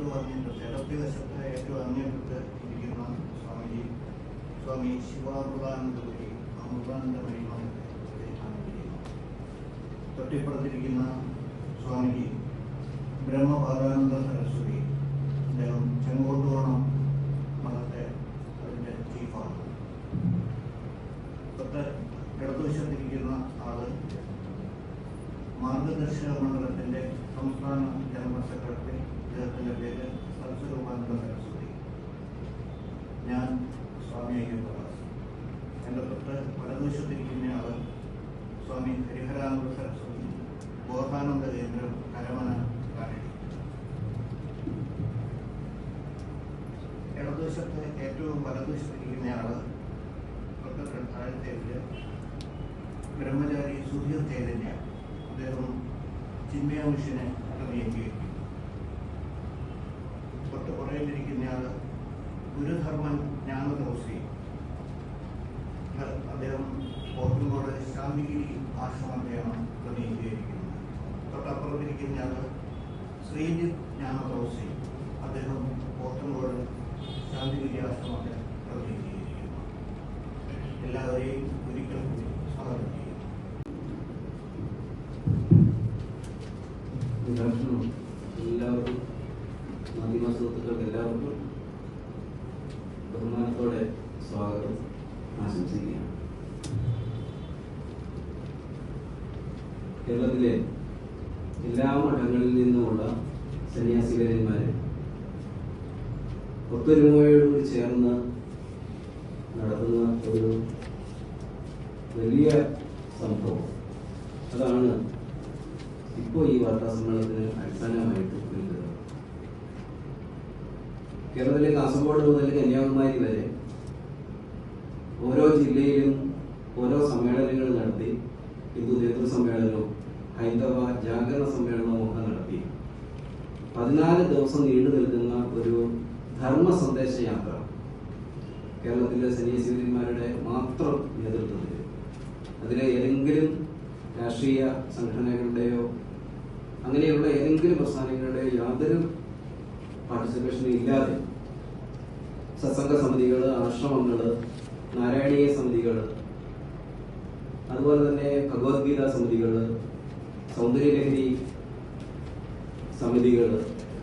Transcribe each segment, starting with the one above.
ഏറ്റവും അറിഞ്ഞിട്ട് ഇടത്തെ വശത്ത് ഏറ്റവും അറിഞ്ഞിട്ട് ഇരിക്കുന്ന സ്വാമിജി സ്വാമി ശിവാമൃതാനന്ദപുരി അമൃതാനന്ദമണി തൊട്ടിപ്പുറത്തിരിക്കുന്ന സ്വാമിജി ബ്രഹ്മപാദാനന്ദ സരസ്വതി അദ്ദേഹം ചെങ്കോട്ടുകോണം എന്റെ തൊട്ട് വലതുവശത്തിരിക്കുന്ന ആൾ സ്വാമി ഹരിഹരാനന്ദ സരസ്വതി ബോധാനന്ദ കേന്ദ്രം കരമന ഇടതുവശത്ത് ഏറ്റവും വലതുവശത്തിരിക്കുന്ന ആൾ തൊട്ട് താഴത്തേക്ക് ബ്രഹ്മചാരി സുധീർ ചൈതന്യ അദ്ദേഹം ചിന്മയ മിഷനെ തൊട്ട് പുറകിലിരിക്കുന്നയാൾ ഗുരുധർമ്മൻ ജ്ഞാനദോസി. എല്ലാവരെയും ഒരിക്കൽ കൂടി ഭക്ഷണം എല്ലാവർക്കും മാധ്യമ സുഹൃത്തുക്കൾക്ക് എല്ലാവർക്കും ബഹുമാനത്തോടെ സ്വാഗതം. ആശംസിക്കുകയാണ്. കേരളത്തിലെ എല്ലാ മഠങ്ങളിൽ നിന്നുമുള്ള സന്യാസികരന്മാരെ ഒത്തൊരുമയോടുകൂടി ചേർന്ന് നടത്തുന്ന ഒരു വലിയ സംഭവം. അതാണ് ഇപ്പോ ഈ വാർത്താ സമ്മേളനത്തിന് അടിസ്ഥാനമായിട്ട് വരുന്നത് കേരളത്തിലെ കാസർഗോഡ് മുതൽ കന്യാകുമാരി വരെ ഓരോ ജില്ലയിലും ഓരോ സമ്മേളനങ്ങൾ നടത്തി ഹിന്ദു നേതൃ സമ്മേളനവും ഹൈന്ദവ ജാഗരണ സമ്മേളനവും ഒക്കെ നടത്തി. പതിനാല് ദിവസം നീണ്ടു നിൽക്കുന്ന ഒരു ധർമ്മ സന്ദേശ യാത്ര കേരളത്തിലെ സന്യാസിമാരുടെ മാത്രം നേതൃത്വത്തിൽ. അതിലെ ഏതെങ്കിലും രാഷ്ട്രീയ സംഘടനകളുടെയോ അങ്ങനെയുള്ള ഏതെങ്കിലും പ്രസ്ഥാനങ്ങളുടെയോ യാതൊരു പാർട്ടിസിപ്പേഷനും ഇല്ലാതെ സത്സംഗ സമിതികൾ ആശ്രമങ്ങൾ നാരായണീയ സമിതികൾ അതുപോലെ തന്നെ ഭഗവത്ഗീത സമിതികൾ സൗന്ദര്യലഹരി സമിതികൾ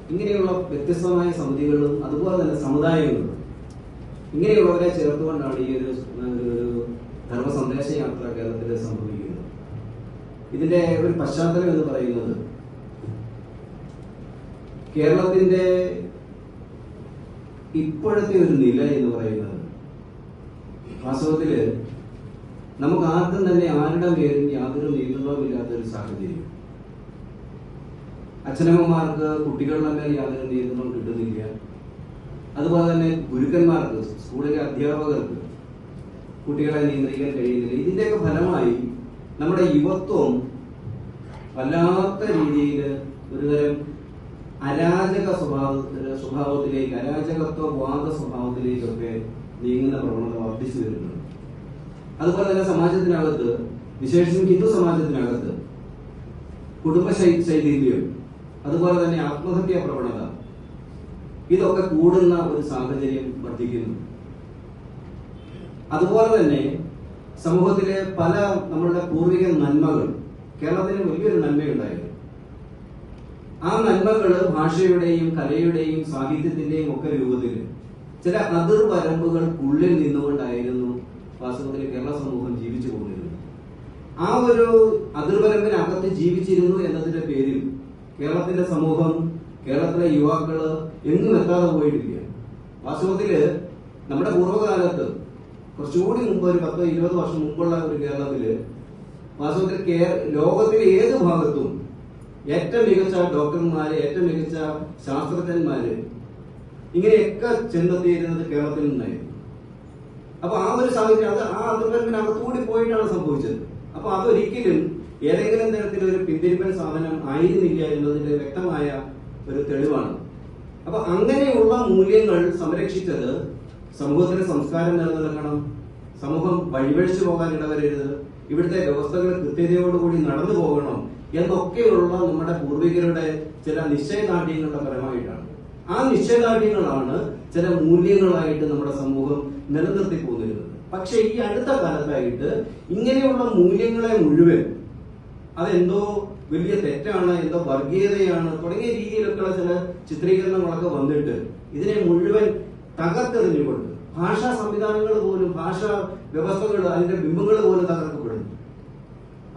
ഇങ്ങനെയുള്ള വ്യത്യസ്തമായ സമിതികളും അതുപോലെ തന്നെ സമുദായങ്ങളും ഇങ്ങനെയുള്ളവരെ ചേർത്തുകൊണ്ടാണ് ഈ ഒരു ധർമ്മ സന്ദേശ യാത്ര കേരളത്തിൽ സംഭവിക്കുന്നത് ഇതിന്റെ ഒരു പശ്ചാത്തലം എന്ന് പറയുന്നത്. കേരളത്തിന്റെ ഇപ്പോഴത്തെ ഒരു നില എന്ന് പറയുന്നത് വാസ്തവത്തിൽ നമുക്ക് ആർക്കും തന്നെ ആരുടെ പേരും യാതൊരു നിയന്ത്രണവും ഇല്ലാത്ത ഒരു സാഹചര്യം. അച്ഛനമ്മമാർക്ക് കുട്ടികളുടെ മേൽ യാതൊരു നിയന്ത്രണവും കിട്ടുന്നില്ല. അതുപോലെ തന്നെ ഗുരുക്കന്മാർക്ക് സ്കൂളിലെ അധ്യാപകർക്ക് കുട്ടികളെ നിയന്ത്രിക്കാൻ കഴിയുന്നില്ല. ഇതിന്റെയൊക്കെ ഫലമായി നമ്മുടെ യുവത്വം വല്ലാത്ത രീതിയിൽ ഒരുതരം അരാജക സ്വഭാവ സ്വഭാവത്തിലേക്ക് അരാജകത്വവാദ സ്വഭാവത്തിലേക്കൊക്കെ നീങ്ങുന്ന പ്രവണത വർദ്ധിച്ചു വരുന്നുണ്ട്. അതുപോലെ തന്നെ സമാജത്തിനകത്ത് വിശേഷിച്ചും ഹിന്ദു സമാജത്തിനകത്ത് കുടുംബ ശൈ- അതുപോലെ തന്നെ ആത്മഹത്യാ പ്രവണത ഇതൊക്കെ കൂടുന്ന ഒരു സാഹചര്യം വർദ്ധിക്കുന്നു. അതുപോലെ തന്നെ സമൂഹത്തിലെ പല നമ്മളുടെ പൂർവിക നന്മകൾ കേരളത്തിന് വലിയൊരു നന്മയുണ്ടായിരുന്നു ആ നന്മകൾ ഭാഷയുടെയും കലയുടെയും സാഹിത്യത്തിന്റെയും ഒക്കെ രൂപത്തിൽ ചില അതിർവരമ്പുകൾക്കുള്ളിൽ നിന്നുകൊണ്ടായിരുന്നു വാസ്തവത്തിൽ കേരള സമൂഹം ജീവിച്ചു പോകുന്നത് ആ ഒരു അതിർവരമ്പിനകത്ത് ജീവിച്ചിരുന്നു എന്നതിന്റെ പേരിൽ കേരളത്തിന്റെ സമൂഹം കേരളത്തിലെ യുവാക്കൾ എങ്ങും എത്താതെ പോയിട്ടില്ല വാസ്തവത്തിൽ നമ്മുടെ പൂർവകാലത്ത് കുറച്ചുകൂടി മുമ്പ് ഒരു പത്തോ ഇരുപത് വർഷം മുമ്പുള്ള ഒരു കേരളത്തിൽ വാസ്തവത്തിൽ ലോകത്തിലെ ഏത് ഭാഗത്തും ഏറ്റവും മികച്ച ഡോക്ടർമാര് ഏറ്റവും മികച്ച ശാസ്ത്രജ്ഞന്മാര് ഇങ്ങനെയൊക്കെ ചെന്നെത്തിയിരുന്നത് കേരളത്തിൽ നിന്നായിരുന്നു. അപ്പൊ ആ ഒരു സാഹചര്യം അത് ആ അതിർവരമ്പിനകത്തുകൂടി പോയിട്ടാണ് സംഭവിച്ചത്. അപ്പൊ അതൊരിക്കലും ഏതെങ്കിലും തരത്തിലൊരു പിന്തിരിപ്പൻ സാധനം ആയിരുന്നില്ല എന്നതിന്റെ വ്യക്തമായ ഒരു തെളിവാണ്. അപ്പൊ അങ്ങനെയുള്ള മൂല്യങ്ങൾ സംരക്ഷിച്ചത് സമൂഹത്തിന്റെ സംസ്കാരം നിലനിൽക്കണം. സമൂഹം വഴിവഴിച്ചു പോകാൻ ഇടവരരുത്. ഇവിടുത്തെ വ്യവസ്ഥകൾ കൃത്യതയോടുകൂടി നടന്നു പോകണം എന്നൊക്കെയുള്ള നമ്മുടെ പൂർവികരുടെ ചില നിശ്ചയദാർഢ്യങ്ങളുടെ ഫലമായിട്ടാണ്. ആ നിശ്ചയദാർഢ്യങ്ങളാണ് ചില മൂല്യങ്ങളായിട്ട് നമ്മുടെ സമൂഹം നിലനിർത്തി പോന്നിരുന്നത്. പക്ഷെ ഈ അടുത്ത കാലത്തായിട്ട് ഇങ്ങനെയുള്ള മൂല്യങ്ങളെ മുഴുവൻ അതെന്തോ വലിയ തെറ്റാണ് എന്തോ വർഗീയതയാണ് തുടങ്ങിയ രീതിയിലൊക്കെയുള്ള ചില ചിത്രീകരണങ്ങളൊക്കെ വന്നിട്ട് ഇതിനെ മുഴുവൻ തകർത്തെറിഞ്ഞുകൊണ്ട് ഭാഷാ സംവിധാനങ്ങൾ പോലും ഭാഷാ വ്യവസ്ഥകൾ അതിന്റെ ബിംബങ്ങൾ പോലും തകർക്കപ്പെടുന്നു.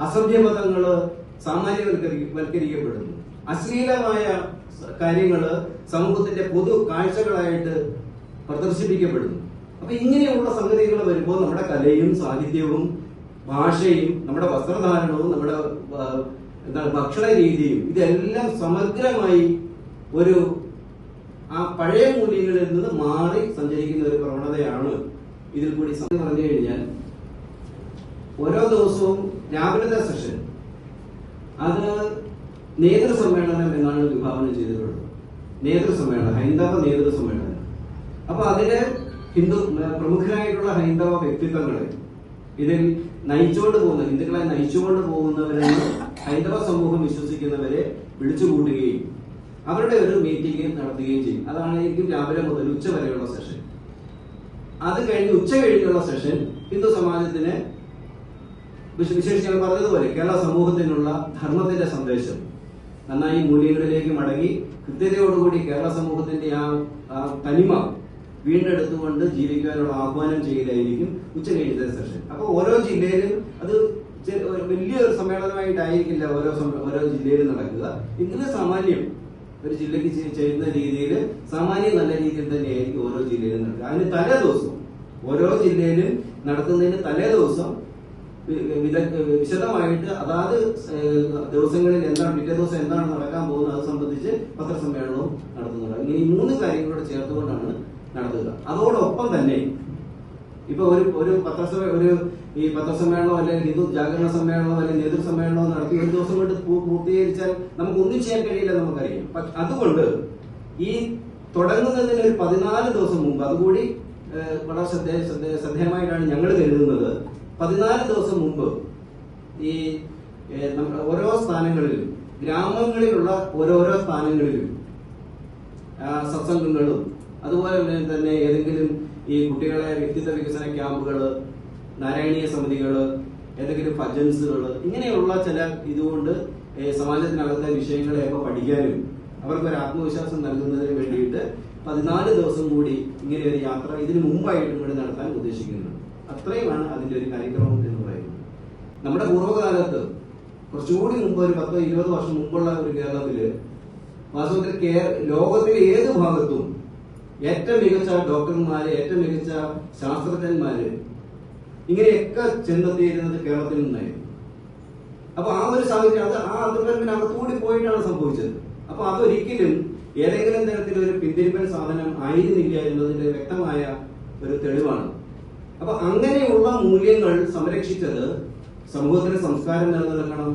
അസഭ്യമതങ്ങൾ സാമാന്യവൽക്കരിക്കപ്പെടുന്നു. അശ്ലീലമായ കാര്യങ്ങൾ സമൂഹത്തിന്റെ പൊതു കാഴ്ചകളായിട്ട് പ്രദർശിപ്പിക്കപ്പെടുന്നു. അപ്പൊ ഇങ്ങനെയുള്ള സംഗതികൾ വരുമ്പോൾ നമ്മുടെ കലയും സാഹിത്യവും ഭാഷയും നമ്മുടെ വസ്ത്രധാരണവും നമ്മുടെ എന്താണ് ഭക്ഷണ രീതിയും ഇതെല്ലാം സമഗ്രമായി ഒരു ആ പഴയ മൂല്യങ്ങളിൽ നിന്ന് മാറി സഞ്ചരിക്കുന്ന ഒരു പ്രവണതയാണ് ഇതിൽ കൂടി പറഞ്ഞു കഴിഞ്ഞാൽ ഓരോ ദിവസവും രാവിലത്തെ സെഷൻ അത് നേതൃസമ്മേളനം എന്നാണ് വിഭാവനം ചെയ്തിട്ടുള്ളത്. നേതൃസമ്മേളനം ഹൈന്ദവ നേതൃസമ്മേളനം അപ്പൊ അതിലെ ഹിന്ദു പ്രമുഖരായിട്ടുള്ള ഹൈന്ദവ വ്യക്തിത്വങ്ങളെ ഇതിൽ നയിച്ചുകൊണ്ട് പോകുന്ന ഹിന്ദുക്കളെ നയിച്ചുകൊണ്ട് പോകുന്നവരെന്ന് ഹൈന്ദവ സമൂഹം വിശ്വസിക്കുന്നവരെ വിളിച്ചുകൂട്ടുകയും അവരുടെ ഒരു മീറ്റിംഗ് നടത്തുകയും ചെയ്യും. അതാണെങ്കിൽ രാവിലെ മുതൽ ഉച്ച വരെയുള്ള സെഷൻ അത് കഴിഞ്ഞ് ഉച്ച കഴിഞ്ഞുള്ള സെഷൻ ഹിന്ദു സമാജത്തിന് വിശ- വിശേഷിച്ച് പറഞ്ഞതുപോലെ കേരള സമൂഹത്തിനുള്ള ധർമ്മത്തിന്റെ സന്ദേശം നന്നായി മൂല്യങ്ങളിലേക്ക് മടങ്ങി കൃത്യതയോടുകൂടി കേരള സമൂഹത്തിന്റെ ആ തനിമ വീണ്ടെടുത്തുകൊണ്ട് ജീവിക്കാനുള്ള ആഹ്വാനം ചെയ്യലായിരിക്കും ഉച്ച കഴിഞ്ഞത്തെ സെഷൻ അപ്പൊ ഓരോ ജില്ലയിലും അത് വലിയൊരു സമ്മേളനമായിട്ടായിരിക്കില്ല ഓരോ ഓരോ ജില്ലയിലും നടക്കുക. എങ്കിലും സാമാന്യം ഒരു ജില്ലയ്ക്ക് ചെ- ചെയ്യുന്ന രീതിയിൽ സാമാന്യം നല്ല രീതിയിൽ തന്നെയായിരിക്കും ഓരോ ജില്ലയിലും നടക്കുക. അതിന് തലേ ദിവസം ഓരോ ജില്ലയിലും നടത്തുന്നതിന് തലേ ദിവസം വിശദമായിട്ട് അതാത് ദിവസങ്ങളിൽ എന്താണ് പിറ്റേ ദിവസം എന്താണ് നടക്കാൻ പോകുന്നത് അത് സംബന്ധിച്ച് പത്രസമ്മേളനവും നടത്തുന്നുണ്ട്. ഇങ്ങനെ ഈ മൂന്ന് കാര്യങ്ങളോട് ചേർത്തുകൊണ്ടാണ് നടത്തുക. അതോടൊപ്പം തന്നെ ഇപ്പൊ ഒരു ഒരു പത്രസഭ ഒരു ഈ പത്രസമ്മേളനമോ അല്ലെങ്കിൽ ഹിന്ദു ജാഗരണ സമ്മേളനമോ അല്ലെങ്കിൽ നേതൃ സമ്മേളനമോ നടത്തി ഒരു ദിവസം കൊണ്ട് പൂർത്തീകരിച്ചാൽ നമുക്ക് ഒന്നും ചെയ്യാൻ കഴിയില്ല നമുക്കറിയാം. അതുകൊണ്ട് ഈ തുടങ്ങുന്നതിന് ഒരു പതിനാല് ദിവസം മുമ്പ് അതുകൂടി വളരെ ശ്രദ്ധേയ ശ്രദ്ധേയ ശ്രദ്ധേയമായിട്ടാണ് ഞങ്ങൾ കരുതുന്നത്. പതിനാല് ദിവസം മുമ്പ് ഈ ഓരോ സ്ഥാനങ്ങളിലും ഗ്രാമങ്ങളിലുള്ള ഓരോരോ സ്ഥാനങ്ങളിലും സത്സംഗങ്ങളും അതുപോലെ തന്നെ ഏതെങ്കിലും ഈ കുട്ടികളെ വ്യക്തിത്വ വികസന ക്യാമ്പുകൾ നാരായണീയ സമിതികൾ ഏതെങ്കിലും ഫജൻസുകൾ ഇങ്ങനെയുള്ള ചില ഇതുകൊണ്ട് സമാജത്തിനകത്തെ വിഷയങ്ങളെയൊക്കെ പഠിക്കാനും അവർക്ക് ഒരു ആത്മവിശ്വാസം നൽകുന്നതിന് വേണ്ടിയിട്ട് പതിനാല് ദിവസം കൂടി ഇങ്ങനെ ഒരു യാത്ര ഇതിനു മുമ്പായിട്ടും കൂടി നടത്താൻ ഉദ്ദേശിക്കുന്നു അത്രയുമാണ് അതിന്റെ ഒരു കാര്യക്രമം എന്ന് പറയുന്നത്. നമ്മുടെ പൂർവകാലത്ത് കുറച്ചുകൂടി മുമ്പ് ഒരു പത്തോ ഇരുപത് വർഷം മുമ്പുള്ള ഒരു കേരളത്തിൽ വാസ്തവത്തിൽ ലോകത്തിലെ ഏത് ഭാഗത്തും ഏറ്റവും മികച്ച ഡോക്ടർമാര് ഏറ്റവും മികച്ച ശാസ്ത്രജ്ഞന്മാര് ഇങ്ങനെയൊക്കെ ചെന്നെത്തിയിരുന്നത് കേരളത്തിൽ നിന്നായിരുന്നു. അപ്പൊ ആ ഒരു സാഹചര്യം അത് ആ അതിർവരമ്പിനകത്തുകൂടി പോയിട്ടാണ് സംഭവിച്ചത്. അപ്പൊ അതൊരിക്കലും ഏതെങ്കിലും തരത്തിലൊരു പിന്തിരിപ്പൻ സാധനം ആയിരുന്നില്ല എന്നതിന്റെ വ്യക്തമായ ഒരു തെളിവാണ്. അപ്പൊ അങ്ങനെയുള്ള മൂല്യങ്ങൾ സംരക്ഷിച്ചത് സമൂഹത്തിന് സംസ്കാരം നിലനിൽക്കണം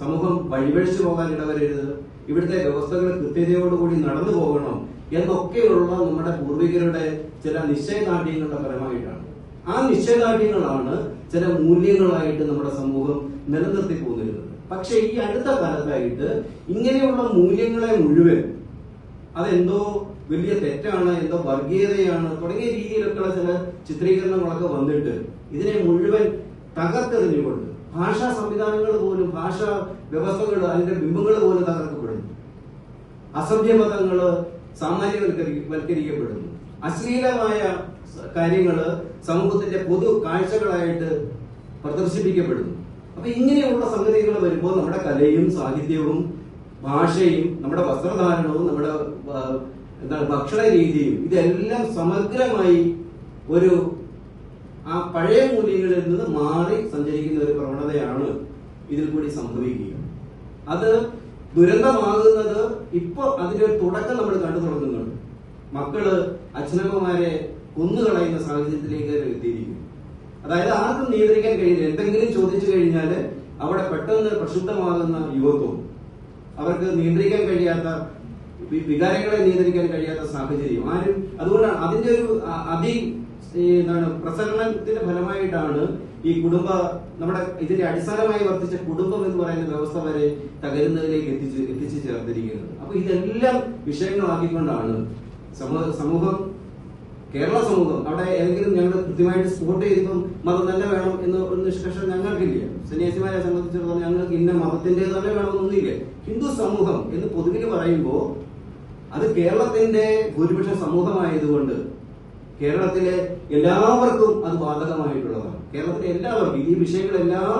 സമൂഹം വഴിപഴിച്ചു പോകാൻ ഇടവരരുത് ഇവിടുത്തെ വ്യവസ്ഥകൾ കൃത്യതയോടുകൂടി നടന്നു പോകണം എന്നൊക്കെയുള്ള നമ്മുടെ പൂർവികരുടെ ചില നിശ്ചയദാർഢ്യങ്ങളുടെ ഫലമായിട്ടാണ്. ആ നിശ്ചയദാർഢ്യങ്ങളാണ് ചില മൂല്യങ്ങളായിട്ട് നമ്മുടെ സമൂഹം നിലനിർത്തി പോന്നിരുന്നത്. പക്ഷെ ഈ അടുത്ത കാലത്തായിട്ട് ഇങ്ങനെയുള്ള മൂല്യങ്ങളെ മുഴുവൻ അതെന്തോ വലിയ തെറ്റാണ് എന്തോ വർഗീയതയാണ് തുടങ്ങിയ രീതിയിലൊക്കെയുള്ള ചില ചിത്രീകരണങ്ങളൊക്കെ വന്നിട്ട് ഇതിനെ മുഴുവൻ തകർത്തെറിഞ്ഞുകൊണ്ട് ഭാഷാ സംവിധാനങ്ങൾ പോലും ഭാഷാ വ്യവസ്ഥകൾ അതിന്റെ ബിംബങ്ങൾ പോലും തകർക്കപ്പെടുന്നു അസഭ്യമതങ്ങൾ സാമാന്യവൽക്കരിക്കപ്പെടുന്നു. അശ്ലീലമായ കാര്യങ്ങൾ സമൂഹത്തിന്റെ പൊതു കാഴ്ചകളായിട്ട് പ്രദർശിപ്പിക്കപ്പെടുന്നു. അപ്പൊ ഇങ്ങനെയുള്ള സംഗതികൾ വരുമ്പോൾ നമ്മുടെ കലയും സാഹിത്യവും ഭാഷയും നമ്മുടെ വസ്ത്രധാരണവും നമ്മുടെ എന്താണ് ഭക്ഷണ രീതിയും ഇതെല്ലാം സമഗ്രമായി ഒരു ആ പഴയ മൂല്യങ്ങളിൽ നിന്ന് മാറി സഞ്ചരിക്കുന്ന ഒരു പ്രവണതയാണ് ഇതിൽ കൂടി സംഭവിക്കുക. അത് ദുരന്തമാകുന്നത് ഇപ്പൊ അതിന്റെ ഒരു തുടക്കം നമ്മൾ കണ്ടു തുടങ്ങുന്നുണ്ട്. മക്കൾ അച്ഛനമ്മമാരെ കൊന്നുകളയുന്ന സാഹചര്യത്തിലേക്ക് എത്തിയിരിക്കും അതായത് ആർക്കും നിയന്ത്രിക്കാൻ കഴിയില്ല. എന്തെങ്കിലും ചോദിച്ചു കഴിഞ്ഞാൽ അവിടെ പെട്ടെന്ന് പ്രക്ഷുബ്ധമാകുന്ന യുവത്വം അവർക്ക് നിയന്ത്രിക്കാൻ കഴിയാത്ത വികാരങ്ങളെ നിയന്ത്രിക്കാൻ കഴിയാത്ത സാഹചര്യം ആരും. അതുകൊണ്ടാണ് അതിന്റെ ഒരു അതി എന്താണ് പ്രസരണത്തിന്റെ ഫലമായിട്ടാണ് ഈ കുടുംബ നമ്മുടെ ഇതിന്റെ അടിസ്ഥാനമായി വർദ്ധിച്ച കുടുംബം എന്ന് പറയുന്ന വ്യവസ്ഥ വരെ തകരുന്നതിലേക്ക് എത്തിച്ച് എത്തിച്ചു ചേർത്തിരിക്കുന്നത്. അപ്പൊ ഇതെല്ലാം വിഷയങ്ങളാക്കിക്കൊണ്ടാണ് സമൂഹ സമൂഹം കേരള സമൂഹം അവിടെ ഏതെങ്കിലും ഞങ്ങൾ കൃത്യമായിട്ട് സപ്പോർട്ട് ചെയ്തിപ്പം മതം തന്നെ വേണം എന്ന് ഒരു നിഷ്കർഷം ഞങ്ങൾക്കില്ല. സന്യാസിമാരെ സംബന്ധിച്ചിടത്തോളം ഞങ്ങൾക്ക് ഇന്ന മതത്തിന്റെ തന്നെ വേണമെന്നൊന്നുമില്ല. ഹിന്ദു സമൂഹം എന്ന് പൊതുവിൽ പറയുമ്പോൾ അത് കേരളത്തിന്റെ ഭൂരിപക്ഷ സമൂഹമായതുകൊണ്ട് കേരളത്തിലെ എല്ലാവർക്കും അത് ബാധകമായിട്ടുള്ളതാണ്. കേരളത്തിലെ എല്ലാവർക്കും ഈ വിഷയങ്ങളെല്ലാം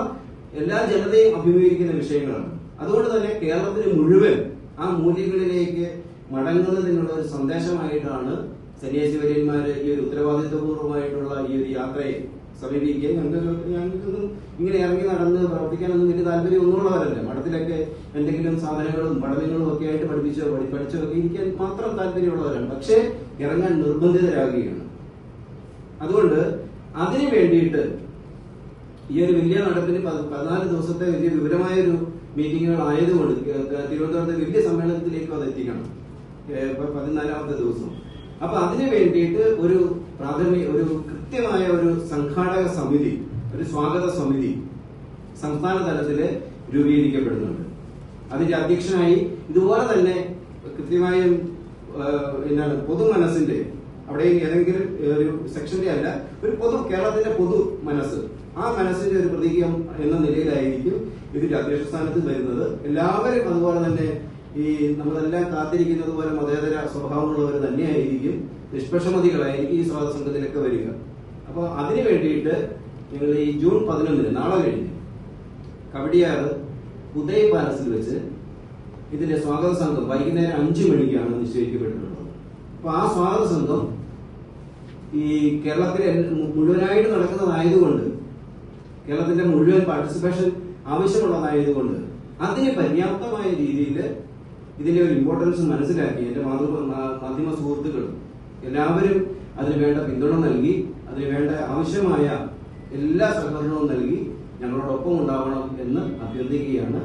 എല്ലാ ജനതയും അഭിമുഖീകരിക്കുന്ന വിഷയങ്ങളാണ്. അതുകൊണ്ട് തന്നെ കേരളത്തിന് മുഴുവൻ ആ മൂല്യങ്ങളിലേക്ക് മടങ്ങുന്നതിനുള്ള ഒരു സന്ദേശമായിട്ടാണ് സന്യാസി വര്യന്മാര് ഈ ഒരു ഉത്തരവാദിത്വപൂർവമായിട്ടുള്ള ഈ ഒരു യാത്രയെ സമീപിക്കുക ഞങ്ങൾക്ക് ഞങ്ങൾക്കൊന്നും ഇങ്ങനെ ഇറങ്ങി നടന്ന് പ്രവർത്തിക്കാനൊന്നും വലിയ താല്പര്യം ഒന്നുമുള്ളവരല്ല. മഠത്തിലൊക്കെ എന്തെങ്കിലും സാധനങ്ങളും പഠനങ്ങളും ഒക്കെ ആയിട്ട് പഠിപ്പിച്ചോ പഠി പഠിച്ചോ ഒക്കെ ഇരിക്കാൻ മാത്രം താല്പര്യമുള്ളവരാണ്. പക്ഷേ ഇറങ്ങാൻ നിർബന്ധിതരാകുകയാണ്. അതുകൊണ്ട് അതിനു വേണ്ടിയിട്ട് ഈ ഒരു വലിയ നടപ്പിന് പതിനാല് ദിവസത്തെ വലിയ വിപുലമായ ഒരു മീറ്റിങ്ങുകൾ ആയതുകൊണ്ട് തിരുവനന്തപുരത്ത് വലിയ സമ്മേളനത്തിലേക്ക് അത് എത്തിക്കണം. പതിനാലാമത്തെ ദിവസം. അപ്പൊ അതിനു വേണ്ടിയിട്ട് ഒരു പ്രാഥമിക ഒരു കൃത്യമായ ഒരു സംഘാടക സമിതി ഒരു സ്വാഗത സമിതി സംസ്ഥാന തലത്തിൽ രൂപീകരിക്കപ്പെടുന്നുണ്ട്. അതിന്റെ അധ്യക്ഷനായി ഇതുപോലെ തന്നെ കൃത്യമായും എന്താണ് പൊതു മനസ്സിന്റെ അവിടെ ഏതെങ്കിലും ഒരു സെക്ഷന്റെ അല്ല ഒരു പൊതു കേരളത്തിന്റെ പൊതു മനസ്സ് ആ മനസ്സിന്റെ ഒരു പ്രതീകം എന്ന നിലയിലായിരിക്കും ഇതിന്റെ അധ്യക്ഷ സ്ഥാനത്ത് വരുന്നത്. എല്ലാവരും അതുപോലെ തന്നെ ഈ നമ്മളെല്ലാം കാത്തിരിക്കുന്നത് പോലെ മതേതര സ്വഭാവമുള്ളവർ തന്നെയായിരിക്കും. നിഷ്പക്ഷമതികളായിരിക്കും ഈ സ്വാഗത സംഘത്തിലൊക്കെ വരിക. അപ്പൊ അതിനു വേണ്ടിയിട്ട് ഞങ്ങൾ ഈ ജൂൺ പതിനൊന്നിന് നാളെ കഴിഞ്ഞ് കവടിയാറ് ഉദയ് പാലസിൽ വെച്ച് ഇതിന്റെ സ്വാഗത സംഘം വൈകുന്നേരം അഞ്ചു മണിക്കാണ് നിശ്ചയിക്കപ്പെട്ടിട്ടുള്ളത്. അപ്പൊ ആ സ്വാഗത സംഘം ഈ കേരളത്തിലെ മുഴുവനായിട്ട് നടക്കുന്നതായതുകൊണ്ട് കേരളത്തിന്റെ മുഴുവൻ പാർട്ടിസിപ്പേഷൻ ആവശ്യമുള്ളതായതുകൊണ്ട് അതിന് പര്യാപ്തമായ രീതിയിൽ ഇതിന്റെ ഒരു ഇമ്പോർട്ടൻസ് മനസ്സിലാക്കി എന്റെ മാതൃ മാധ്യമ സുഹൃത്തുക്കളും എല്ലാവരും അതിന് വേണ്ട പിന്തുണ നൽകി അതിന് വേണ്ട ആവശ്യമായ എല്ലാ സഹകരണവും നൽകി ഞങ്ങളോടൊപ്പം ഉണ്ടാവണം എന്ന് അഭ്യർത്ഥിക്കുകയാണ്.